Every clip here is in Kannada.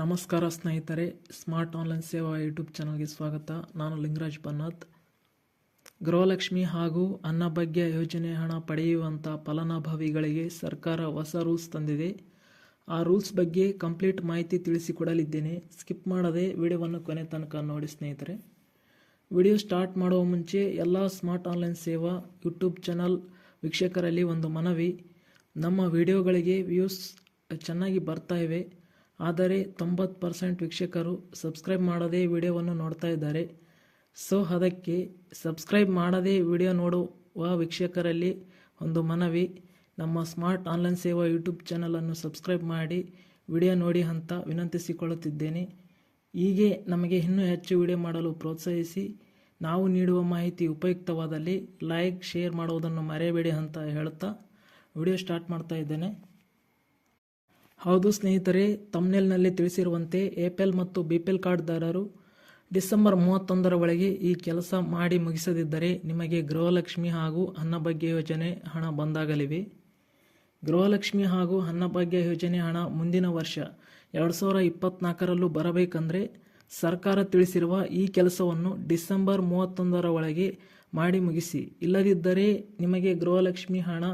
ನಮಸ್ಕಾರ ಸ್ನೇಹಿತರೆ, ಸ್ಮಾರ್ಟ್ ಆನ್ಲೈನ್ ಸೇವಾ ಯೂಟ್ಯೂಬ್ ಚಾನಲ್ಗೆ ಸ್ವಾಗತ. ನಾನು ಲಿಂಗರಾಜ್ ಬನ್ನತ್ ಗೃಹಲಕ್ಷ್ಮಿ ಹಾಗೂ ಅನ್ನಭಾಗ್ಯ ಯೋಜನೆ ಹಣ ಪಡೆಯುವಂಥ ಫಲಾನುಭವಿಗಳಿಗೆ ಸರ್ಕಾರ ಹೊಸ ರೂಲ್ಸ್ ತಂದಿದೆ. ಆ ರೂಲ್ಸ್ ಬಗ್ಗೆ ಕಂಪ್ಲೀಟ್ ಮಾಹಿತಿ ತಿಳಿಸಿಕೊಡಲಿದ್ದೇನೆ. ಸ್ಕಿಪ್ ಮಾಡದೆ ವಿಡಿಯೋವನ್ನು ಕೊನೆ ತನಕ ನೋಡಿ ಸ್ನೇಹಿತರೆ. ವಿಡಿಯೋ ಸ್ಟಾರ್ಟ್ ಮಾಡುವ ಮುಂಚೆ ಎಲ್ಲ smart online Seva YouTube channel ವೀಕ್ಷಕರಲ್ಲಿ ಒಂದು ಮನವಿ. ನಮ್ಮ ವಿಡಿಯೋಗಳಿಗೆ ವ್ಯೂಸ್ ಚೆನ್ನಾಗಿ ಬರ್ತಾ ಇವೆ. ಆದರೆ ತೊಂಬತ್ತು ಪರ್ಸೆಂಟ್ ವೀಕ್ಷಕರು ಸಬ್ಸ್ಕ್ರೈಬ್ ಮಾಡದೇ ವಿಡಿಯೋವನ್ನು ನೋಡ್ತಾ ಇದ್ದಾರೆ. ಸೊ, ಅದಕ್ಕೆ ಸಬ್ಸ್ಕ್ರೈಬ್ ಮಾಡದೇ ವಿಡಿಯೋ ನೋಡುವ ವೀಕ್ಷಕರಲ್ಲಿ ಒಂದು ಮನವಿ. ನಮ್ಮ ಸ್ಮಾರ್ಟ್ ಆನ್ಲೈನ್ ಸೇವಾ ಯೂಟ್ಯೂಬ್ ಚಾನಲನ್ನು ಸಬ್ಸ್ಕ್ರೈಬ್ ಮಾಡಿ ವಿಡಿಯೋ ನೋಡಿ ಅಂತ ವಿನಂತಿಸಿಕೊಳ್ಳುತ್ತಿದ್ದೇನೆ. ಹೀಗೆ ನಮಗೆ ಇನ್ನೂ ಹೆಚ್ಚು ವಿಡಿಯೋ ಮಾಡಲು ಪ್ರೋತ್ಸಾಹಿಸಿ. ನಾವು ನೀಡುವ ಮಾಹಿತಿ ಉಪಯುಕ್ತವಾದಲ್ಲಿ ಲೈಕ್, ಶೇರ್ ಮಾಡುವುದನ್ನು ಮರೆಯಬೇಡಿ ಅಂತ ಹೇಳುತ್ತಾ ವಿಡಿಯೋ ಸ್ಟಾರ್ಟ್ ಮಾಡ್ತಾ ಇದ್ದೇನೆ. ಹೌದು ಸ್ನೇಹಿತರೆ ತಮ್ನೆಲ್ನಲ್ಲಿ ತಿಳಿಸಿರುವಂತೆ ಎಪಿಎಲ್ ಮತ್ತು ಬಿ ಪಿ ಎಲ್ ಕಾರ್ಡ್ದಾರರು ಡಿಸೆಂಬರ್ ಮೂವತ್ತೊಂದರ ಒಳಗೆ ಈ ಕೆಲಸ ಮಾಡಿ ಮುಗಿಸದಿದ್ದರೆ ನಿಮಗೆ ಗೃಹಲಕ್ಷ್ಮಿ ಹಾಗೂ ಅನ್ನಭಾಗ್ಯ ಯೋಜನೆ ಹಣ ಬಂದಾಗಲಿವೆ. ಗೃಹಲಕ್ಷ್ಮಿ ಹಾಗೂ ಅನ್ನಭಾಗ್ಯ ಯೋಜನೆ ಹಣ ಮುಂದಿನ ವರ್ಷ ಎರಡು ಸಾವಿರ ಇಪ್ಪತ್ನಾಲ್ಕರಲ್ಲೂ ಬರಬೇಕಂದ್ರೆ ಸರ್ಕಾರ ತಿಳಿಸಿರುವ ಈ ಕೆಲಸವನ್ನು ಡಿಸೆಂಬರ್ ಮೂವತ್ತೊಂದರ ಒಳಗೆ ಮಾಡಿ ಮುಗಿಸಿ. ಇಲ್ಲದಿದ್ದರೆ ನಿಮಗೆ ಗೃಹಲಕ್ಷ್ಮಿ ಹಣ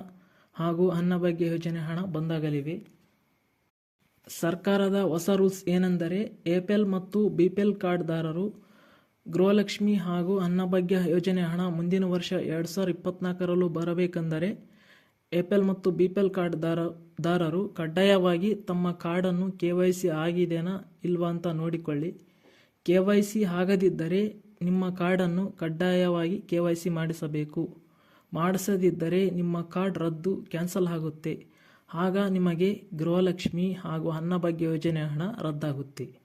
ಹಾಗೂ ಅನ್ನಭಾಗ್ಯ ಯೋಜನೆ ಹಣ ಬಂದಾಗಲಿವೆ. ಸರ್ಕಾರದ ಹೊಸ ರೂಲ್ಸ್ ಏನೆಂದರೆ ಎಪಿಎಲ್ ಮತ್ತು ಬಿಪಿಎಲ್ ಕಾರ್ಡ್ದಾರರು ಗೃಹಲಕ್ಷ್ಮಿ ಹಾಗೂ ಅನ್ನಭಾಗ್ಯ ಯೋಜನೆ ಹಣ ಮುಂದಿನ ವರ್ಷ ಎರಡು ಸಾವಿರದ ಇಪ್ಪತ್ನಾಲ್ಕರಲ್ಲೂ ಬರಬೇಕೆಂದರೆ ಎಪೆಲ್ ಮತ್ತು ಬಿಪಿಎಲ್ ಕಾರ್ಡ್ ದಾರ ದಾರರು ಕಡ್ಡಾಯವಾಗಿ ತಮ್ಮ ಕಾರ್ಡನ್ನು ಕೆ ವೈ ಸಿ ಆಗಿದೆನಾ ಇಲ್ವಾ ಅಂತ ನೋಡಿಕೊಳ್ಳಿ. ಕೆ ವೈ ಸಿ ಆಗದಿದ್ದರೆ ನಿಮ್ಮ ಕಾರ್ಡನ್ನು ಕಡ್ಡಾಯವಾಗಿ ಕೆ ವೈ ಸಿ ಮಾಡಿಸಬೇಕು. ಮಾಡಿಸದಿದ್ದರೆ ನಿಮ್ಮ ಕಾರ್ಡ್ ರದ್ದು ಕ್ಯಾನ್ಸಲ್ ಆಗುತ್ತೆ. ಆಗ ನಿಮಗೆ ಗೃಹಲಕ್ಷ್ಮಿ ಹಾಗೂ ಅನ್ನಭಾಗ್ಯ ಯೋಜನೆ ಹಣ ರದ್ದಾಗುತ್ತೆ.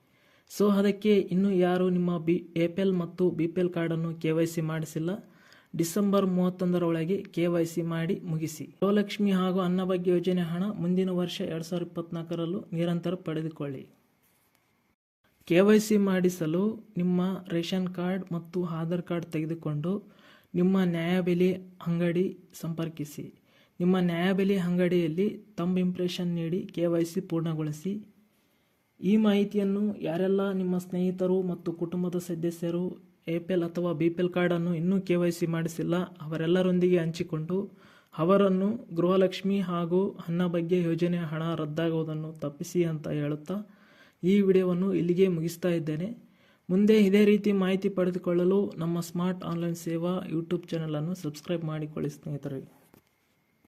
ಸೊ, ಅದಕ್ಕೆ ಇನ್ನೂ ಯಾರು ನಿಮ್ಮ ಬಿ ಎ ಪಿ ಎಲ್ ಮತ್ತು ಬಿ ಪಿ ಎಲ್ ಕಾರ್ಡನ್ನು ಕೆ ವೈ ಸಿ ಮಾಡಿಸಿಲ್ಲ. ಡಿಸೆಂಬರ್ ಮೂವತ್ತೊಂದರ ಒಳಗೆ ಕೆ ವೈ ಸಿ ಮಾಡಿ ಮುಗಿಸಿ. ಗೃಹಲಕ್ಷ್ಮಿ ಹಾಗೂ ಅನ್ನಭಾಗ್ಯ ಯೋಜನೆ ಹಣ ಮುಂದಿನ ವರ್ಷ ಎರಡು ಸಾವಿರದ ಇಪ್ಪತ್ನಾಲ್ಕರಲ್ಲೂ ನಿರಂತರ ಪಡೆದುಕೊಳ್ಳಿ. ಕೆ ವೈ ಸಿ ಮಾಡಿಸಲು ನಿಮ್ಮ ರೇಷನ್ ಕಾರ್ಡ್ ಮತ್ತು ಆಧಾರ್ ಕಾರ್ಡ್ ತೆಗೆದುಕೊಂಡು ನಿಮ್ಮ ನ್ಯಾಯಬೆಲೆ ಅಂಗಡಿ ಸಂಪರ್ಕಿಸಿ. ನಿಮ್ಮ ನ್ಯಾಯಬೆಲೆ ಅಂಗಡಿಯಲ್ಲಿ ತಂಬ್ ಇಂಪ್ರೆಷನ್ ನೀಡಿ ಕೆ ವೈ ಸಿ ಪೂರ್ಣಗೊಳಿಸಿ. ಈ ಮಾಹಿತಿಯನ್ನು ಯಾರೆಲ್ಲ ನಿಮ್ಮ ಸ್ನೇಹಿತರು ಮತ್ತು ಕುಟುಂಬದ ಸದಸ್ಯರು ಎ ಪಿ ಎಲ್ ಅಥವಾ ಬಿ ಪಿ ಎಲ್ ಕಾರ್ಡನ್ನು ಇನ್ನೂ ಕೆ ವೈ ಸಿ ಮಾಡಿಸಿಲ್ಲ, ಅವರೆಲ್ಲರೊಂದಿಗೆ ಹಂಚಿಕೊಂಡು ಅವರನ್ನು ಗೃಹಲಕ್ಷ್ಮಿ ಹಾಗೂ ಅನ್ನಭಾಗ್ಯ ಯೋಜನೆ ಹಣ ರದ್ದಾಗುವುದನ್ನು ತಪ್ಪಿಸಿ ಅಂತ ಹೇಳುತ್ತಾ ಈ ವಿಡಿಯೋವನ್ನು ಇಲ್ಲಿಗೆ ಮುಗಿಸ್ತಾ ಇದ್ದೇನೆ. ಮುಂದೆ ಇದೇ ರೀತಿ ಮಾಹಿತಿ ಪಡೆದುಕೊಳ್ಳಲು ನಮ್ಮ ಸ್ಮಾರ್ಟ್ ಆನ್ಲೈನ್ ಸೇವಾ ಯೂಟ್ಯೂಬ್ ಚಾನಲನ್ನು ಸಬ್ಸ್ಕ್ರೈಬ್ ಮಾಡಿಕೊಳ್ಳಿ ಸ್ನೇಹಿತರೆ.